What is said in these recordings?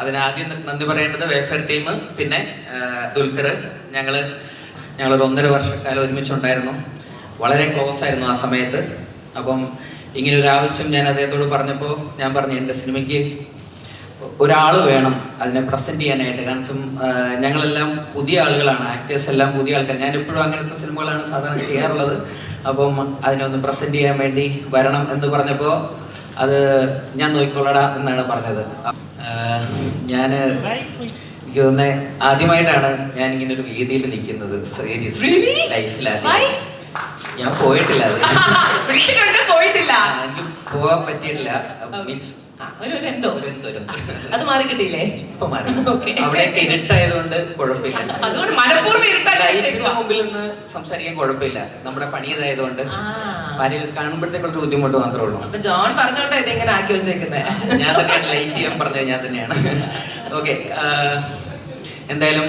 അതിന് ആദ്യം നന്ദി പറയേണ്ടത് വേഫർ ടീം പിന്നെ ദുൽഖർ. ഞങ്ങൾ ഞങ്ങളൊരു ഒന്നര വർഷക്കാലം ഒരുമിച്ചുണ്ടായിരുന്നു. വളരെ ക്ലോസ് ആയിരുന്നു ആ സമയത്ത്. അപ്പം ഇങ്ങനെ ഒരു ആവശ്യം ഞാൻ അദ്ദേഹത്തോട് പറഞ്ഞപ്പോൾ ഞാൻ പറഞ്ഞു എന്റെ സിനിമയ്ക്ക് ഒരാൾ വേണം അതിനെ പ്രസന്റ് ചെയ്യാനായിട്ട്. കാരണം ഞങ്ങളെല്ലാം പുതിയ ആളുകളാണ്. ആക്ടേഴ്സ് എല്ലാം പുതിയ ആൾക്കാർ ഞാൻ എപ്പോഴും അങ്ങനത്തെ സിനിമകളാണ് സാധാരണ ചെയ്യാറുള്ളത്. അപ്പം അതിനെ ഒന്ന് പ്രസന്റ് ചെയ്യാൻ വേണ്ടി വരണം എന്ന് പറഞ്ഞപ്പോൾ അത് ഞാൻ നോക്കിക്കൊള്ളടാ എന്നാണ് പറഞ്ഞത്. ഞാൻ എനിക്ക് തോന്നുന്നത് ആദ്യമായിട്ടാണ് ഞാൻ ഇങ്ങനെ ഒരു വേദിയിൽ നിൽക്കുന്നത്? ലൈഫിൽ Why? ഞാൻ പോയിട്ടില്ല അത് പോകാൻ പറ്റിയിട്ടില്ല. മീൻസ്. അത് മാറി കിട്ടിയില്ലേ? ഇപ്പൊ മാറി. അവിടെയൊക്കെ ഇരുട്ടായതുകൊണ്ട് കുഴപ്പമില്ല. അതുകൊണ്ട് മനഃപൂർവം വെച്ചേക്കുവാ. മുമ്പിൽ നിന്ന് സംസാരിക്കാൻ കുഴപ്പമില്ല. നമ്മുടെ പണിയതായതുകൊണ്ട് ആ. ആരെയും കാണുമ്പോഴത്തേക്കുള്ള ബുദ്ധിമുട്ട് മാത്രമേ ഉള്ളൂ. അപ്പൊ ജോൺ പറഞ്ഞോണ്ടാ ഇതിങ്ങനെ ആക്കി വെച്ചേക്കുന്നത് ഞാൻ തന്നെയാണ് ലൈറ്റ് ചെയ്യാൻ പറഞ്ഞത് ഞാൻ തന്നെയാണ്. ഓക്കെ എന്തായാലും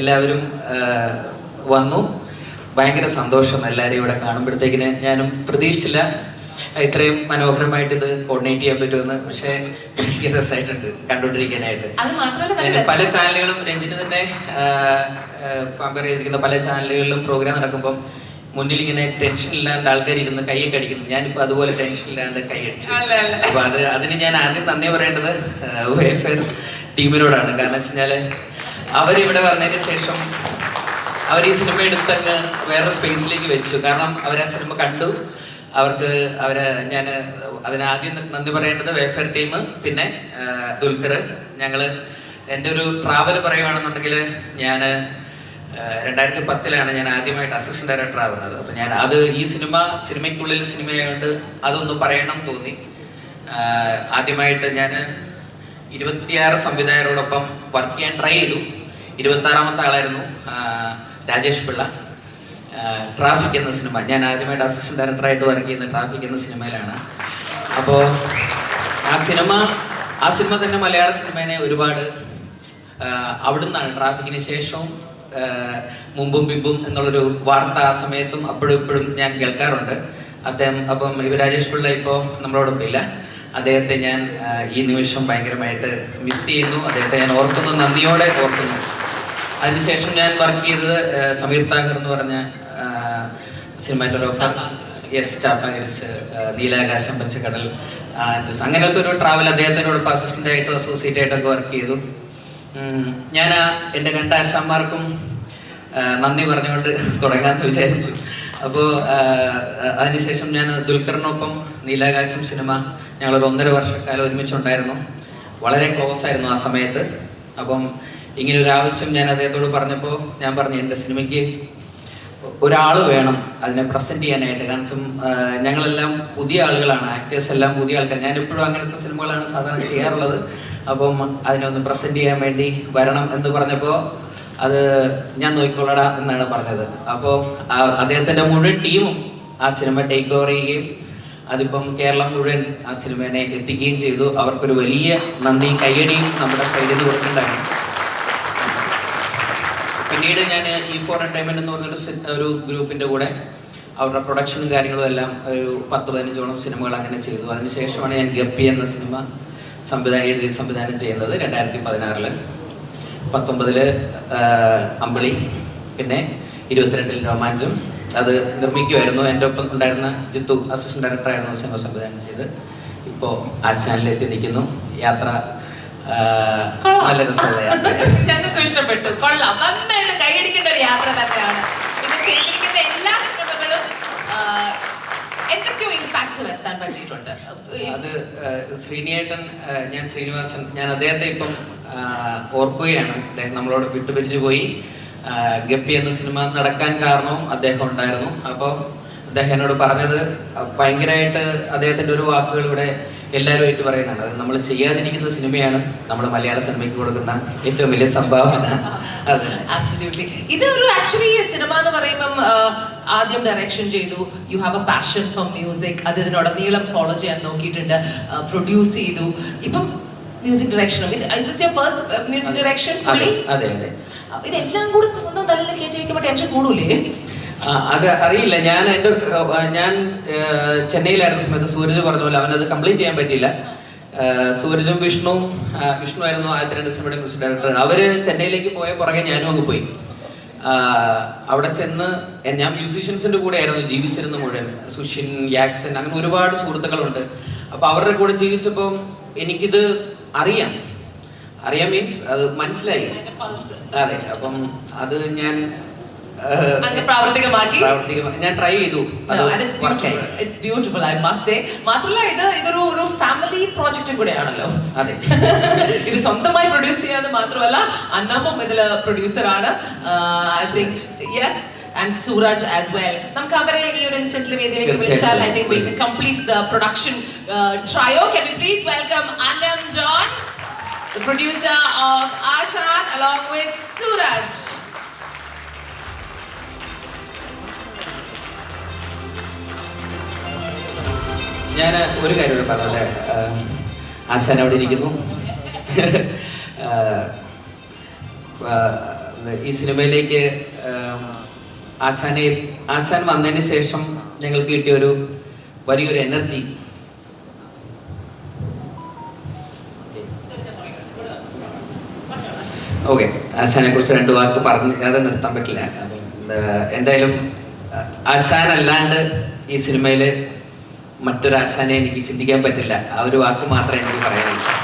എല്ലാവരും വന്നു. ഭയങ്കര സന്തോഷം എല്ലാവരെയും ഇവിടെ കാണുമ്പോഴത്തേക്കിന്. ഞാനും പ്രതീക്ഷിച്ചില്ല. ഇത്രയും മനോഹരമായിട്ട് ഇത് കോർഡിനേറ്റ് ചെയ്യാൻ പറ്റുമെന്ന് പക്ഷേ ഭയങ്കര രസമായിട്ടുണ്ട് കണ്ടുകൊണ്ടിരിക്കാനായിട്ട്. പല ചാനലുകളും രഞ്ജിന് തന്നെ കമ്പയർ ചെയ്തിരിക്കുന്ന പല ചാനലുകളിലും പ്രോഗ്രാം നടക്കുമ്പോൾ മുന്നിൽ ഇങ്ങനെ ടെൻഷൻ ഇല്ലാണ്ട് ആൾക്കാർ ഇരുന്ന് കൈയൊക്കെ അടിക്കുന്നു. ഞാനിപ്പോ അതുപോലെ ടെൻഷൻ ഇല്ലാണ്ട് കൈ അടിച്ചു. അപ്പൊ അത് അതിന് ഞാൻ ആദ്യം നന്ദി പറയേണ്ടത് വേഫെയർ ടീമിനോടാണ്. കാരണം വെച്ച് കഴിഞ്ഞാൽ അവരിവിടെ വന്നതിന് ശേഷം അവർ ഈ സിനിമ എടുത്തങ്ങ് വേറെ സ്പേസിലേക്ക് വെച്ചു. കാരണം അവർ ആ സിനിമ കണ്ടു. അവർക്ക് അവർ ഞാൻ അതിന് ആദ്യം നന്ദി പറയേണ്ടത് വെൽഫെയർ ടീം പിന്നെ ദുൽഖർ. ഞങ്ങൾ എന്റെ ഒരു ട്രാവൽ പറയുകയാണെന്നുണ്ടെങ്കിൽ ഞാൻ രണ്ടായിരത്തി പത്തിലാണ് ഞാൻ ആദ്യമായിട്ട് അസിസ്റ്റന്റ് ഡയറക്ടർ ആവുന്നത്. അപ്പം ഞാൻ അത് ഈ സിനിമ സിനിമയ്ക്കുള്ളിൽ സിനിമയായതുകൊണ്ട് അതൊന്ന് പറയണം തോന്നി. ആദ്യമായിട്ട് ഞാൻ ഇരുപത്തിയാറ് സംവിധായകരോടൊപ്പം വർക്ക് ചെയ്യാൻ ട്രൈ ചെയ്തു. ഇരുപത്തി ആറാമത്തെ ആളായിരുന്നു രാജേഷ് പിള്ള. ട്രാഫിക് എന്ന സിനിമ. ഞാൻ ആദ്യമായിട്ട് അസിസ്റ്റന്റ് ഡയറക്ടറായിട്ട് വർക്ക് ചെയ്യുന്ന ട്രാഫിക് എന്ന സിനിമയിലാണ്. അപ്പോൾ ആ സിനിമ ആ സിനിമ തന്നെ മലയാള സിനിമേനെ ഒരുപാട് അവിടുന്നാണ് ട്രാഫിക്കിന് ശേഷവും മുമ്പും പിമ്പും എന്നുള്ളൊരു വാർത്ത ആ സമയത്തും അപ്പോഴും ഇപ്പോഴും ഞാൻ കേൾക്കാറുണ്ട്. അദ്ദേഹം അപ്പം ഇവ രാജേഷ് പിള്ള ഇപ്പോൾ നമ്മളോടൊപ്പം ഇല്ല അദ്ദേഹത്തെ ഞാൻ ഈ നിമിഷം ഭയങ്കരമായിട്ട് മിസ് ചെയ്യുന്നു. അദ്ദേഹത്തെ ഞാൻ ഓർക്കുന്നു നന്ദിയോടെ ഓർക്കുന്നു. അതിനുശേഷം ഞാൻ വർക്ക് ചെയ്തത് സമീർ താഹർ എന്ന് പറഞ്ഞ സിനിമാറ്റോഗ്രാഫർ യെസ് ചാപ്പാഗിരിച്ച് നീലാകാശം പച്ചക്കടൽ അങ്ങനത്തെ ഒരു ട്രാവൽ അദ്ദേഹത്തിനോടൊപ്പം അസിസ്റ്റന്റ് ആയിട്ട് അസോസിയേറ്റ് ആയിട്ടൊക്കെ വർക്ക് ചെയ്തു. ഞാൻ എന്റെ രണ്ട് ആശാന്മാർക്കും നന്ദി പറഞ്ഞുകൊണ്ട് തുടങ്ങാമെന്ന് വിചാരിച്ചു. അപ്പോൾ അതിനുശേഷം ഞാൻ ദുൽഖറിനൊപ്പം നീലാകാശം സിനിമ ഞങ്ങളൊരു ഒന്നര വർഷക്കാലം ഒരുമിച്ചുണ്ടായിരുന്നു. വളരെ ക്ലോസ് ആയിരുന്നു ആ സമയത്ത്. അപ്പം ഇങ്ങനെ ഒരു ആവശ്യം ഞാൻ അദ്ദേഹത്തോട് പറഞ്ഞപ്പോൾ ഞാൻ പറഞ്ഞു എന്റെ സിനിമയ്ക്ക് ഒരാൾ വേണം അതിനെ പ്രസന്റ് ചെയ്യാനായിട്ട്. കാരണം ഞങ്ങളെല്ലാം പുതിയ ആളുകളാണ്. ആക്ടേഴ്സ് എല്ലാം പുതിയ ആൾക്കാർ. ഞാൻ എപ്പോഴും അങ്ങനത്തെ സിനിമകളാണ് സാധാരണ ചെയ്യാറുള്ളത്. അപ്പം അതിനൊന്ന് പ്രസന്റ് ചെയ്യാൻ വേണ്ടി വരണം എന്ന് പറഞ്ഞപ്പോൾ അത് ഞാൻ നോക്കിക്കൊള്ളടാ എന്നാണ് പറഞ്ഞത്. അപ്പോൾ അദ്ദേഹത്തിന്റെ മുഴുവൻ ടീമും ആ സിനിമ ടേക്ക് ഓവർ ചെയ്യുകയും അതിപ്പം കേരളം മുഴുവൻ ആ സിനിമേനെ എത്തിക്കുകയും ചെയ്തു. അവർക്കൊരു വലിയ നന്ദി. കൈയടിയും നമ്മുടെ സൈഡിൽ കൊടുക്കേണ്ടതാണ് പിന്നീട് ഞാൻ ഈ ഫോർ എന്റർടൈൻമെന്റ് എന്ന് പറഞ്ഞൊരു ഒരു ഗ്രൂപ്പിന്റെ കൂടെ അവരുടെ പ്രൊഡക്ഷനും കാര്യങ്ങളും എല്ലാം ഒരു പത്ത് പതിനഞ്ചോളം സിനിമകൾ അങ്ങനെ ചെയ്തു. അതിനുശേഷമാണ് ഞാൻ ഗപ്പി എന്ന സിനിമ സംവിധാനം എഴുതി സംവിധാനം ചെയ്യുന്നത് രണ്ടായിരത്തി പതിനാറിൽ പത്തൊമ്പതിൽ അമ്പിളി പിന്നെ ഇരുപത്തിരണ്ടിൽ രോമാഞ്ചം. അത് നിർമ്മിക്കുമായിരുന്നു എന്റെ ഒപ്പം ഉണ്ടായിരുന്ന ജിത്തു അസിസ്റ്റന്റ് ഡയറക്ടറായിരുന്നു സിനിമ സംവിധാനം ചെയ്ത് ഇപ്പോൾ ആശാനിലെത്തി നിൽക്കുന്നു. യാത്ര. നല്ല രസമുള്ള യാത്ര. ഞങ്ങൾക്ക് ഇഷ്ടപ്പെട്ടു. കൊള്ളാം. നന്നായിട്ട് കൈയടിക്കേണ്ട ഒരു യാത്ര തന്നെയാണ്. ഇത് ചെയ്തിരിക്കുന്ന എല്ലാ സിനിമകളും എന്തൊക്കെയോ ഇമ്പാക്ട് വരുത്താൻ പറ്റിയിട്ടുണ്ട്. അത് ശ്രീനിയേട്ടൻ ഞാൻ ശ്രീനിവാസൻ ഞാൻ അദ്ദേഹത്തെ ഇപ്പം ഓർക്കുകയാണ്. അദ്ദേഹം നമ്മളോട് വിട്ടുപിരിച്ചു പോയി. ഗപ്പി എന്ന സിനിമ നടക്കാൻ കാരണവും അദ്ദേഹം ഉണ്ടായിരുന്നു. അപ്പോൾ അദ്ദേഹം എന്നോട് പറഞ്ഞത് ഭയങ്കരമായിട്ട് അദ്ദേഹത്തിന്റെ ഒരു വാക്കുകൾ ഇവിടെ എല്ലാവരും ആയിട്ട് പറയുന്നുണ്ട്. അത് നമ്മൾ ചെയ്യാതിരിക്കുന്ന സിനിമയാണ് നമ്മൾ മലയാള സിനിമയ്ക്ക് കൊടുക്കുന്ന ഏറ്റവും വലിയ സംഭാവന. ഇത് ഒരു ആക്ച്വലി സിനിമ എന്ന് പറയുമ്പം ആദ്യം ഡയറക്ഷൻ ചെയ്തു. You have a passion for music അത് ഇതിനോടനീളം ഫോളോ ചെയ്യാൻ നോക്കിയിട്ടുണ്ട്. പ്രൊഡ്യൂസ് ചെയ്തു. ഇപ്പം മ്യൂസിക് ഡയറക്ഷനും ഫസ്റ്റ് മ്യൂസിക് ഡയറക്ഷൻ അതെ. അതെ ഇതെല്ലാം കൂടി നല്ല തലയിൽ കയറ്റി ടെൻഷൻ കൂടൂലേ? അത് അറിയില്ല. ഞാൻ എന്റെ ഞാൻ ചെന്നൈയിലായിരുന്ന സമയത്ത് സൂരജ് പറഞ്ഞ പോലെ അവനത് കംപ്ലീറ്റ് ചെയ്യാൻ പറ്റിയില്ല. സൂരജും വിഷ്ണുവും വിഷ്ണു ആയിരുന്നു ആദ്യത്തെ രണ്ട് സിനിമയുടെ മ്യൂസിക് ഡയറക്ടർ അവർ ചെന്നൈയിലേക്ക് പോയ പുറകെ ഞാനും അങ്ങ് പോയി. അവിടെ ചെന്ന് ഞാൻ മ്യൂസീഷ്യൻസിന്റെ കൂടെ ആയിരുന്നു ജീവിച്ചിരുന്ന മുഴുവൻ. സുഷിൻ യാക്സൻ അങ്ങനെ ഒരുപാട് സുഹൃത്തുക്കളുണ്ട്. അപ്പൊ അവരുടെ കൂടെ ജീവിച്ചപ്പോൾ എനിക്കിത് അറിയാം. അറിയാം മീൻസ് അത് മനസ്സിലായി. അതെ അപ്പം അത് ഞാൻ പ്രാവർത്തികമാക്കി. ഞാൻ ട്രൈ ചെയ്തു. It's I must say. മാത്രമല്ല ഇത് ഇതൊരു ഒരു ഫാമിലി പ്രോജക്റ്റും കൂടെയാണല്ലോ. അതെ. ഇത് സ്വന്തമായി പ്രൊഡ്യൂസ് ചെയ്യാന്ന് മാത്രമല്ല അന്നമ്മം ഇതിൽ പ്രൊഡ്യൂസർ ആണ്. I think yes and Sooraj as well നമുക്ക് അവരെ ഈ ഒരു ഇൻസ്റ്റന്റിൽ വേദിയിലേക്ക് വിളിച്ചാൽ I think we complete the production trio can we please welcome Annam John the producer of Ashan along with Suraj. ഞാൻ ഒരു കാര്യം കൂടെ പറഞ്ഞോട്ടെ ആശാൻ അവിടെ ഇരിക്കുന്നു. ഈ സിനിമയിലേക്ക് ആശാനെ ആശാൻ വന്നതിന് ശേഷം ഞങ്ങൾക്ക് കിട്ടിയ ഒരു വലിയൊരു എനർജി. ഓക്കെ ആശാനെ കുറിച്ച് രണ്ട് വാക്ക് പറഞ്ഞാതെ നിർത്താൻ പറ്റില്ല. എന്തായാലും ആശാൻ അല്ലാണ്ട് ഈ സിനിമയിൽ മറ്റൊരു എനിക്ക് ചിന്തിക്കാൻ പറ്റില്ല. ആ ഒരു വാക്ക് മാത്രമേ എനിക്ക് പറയാനുള്ളൂ.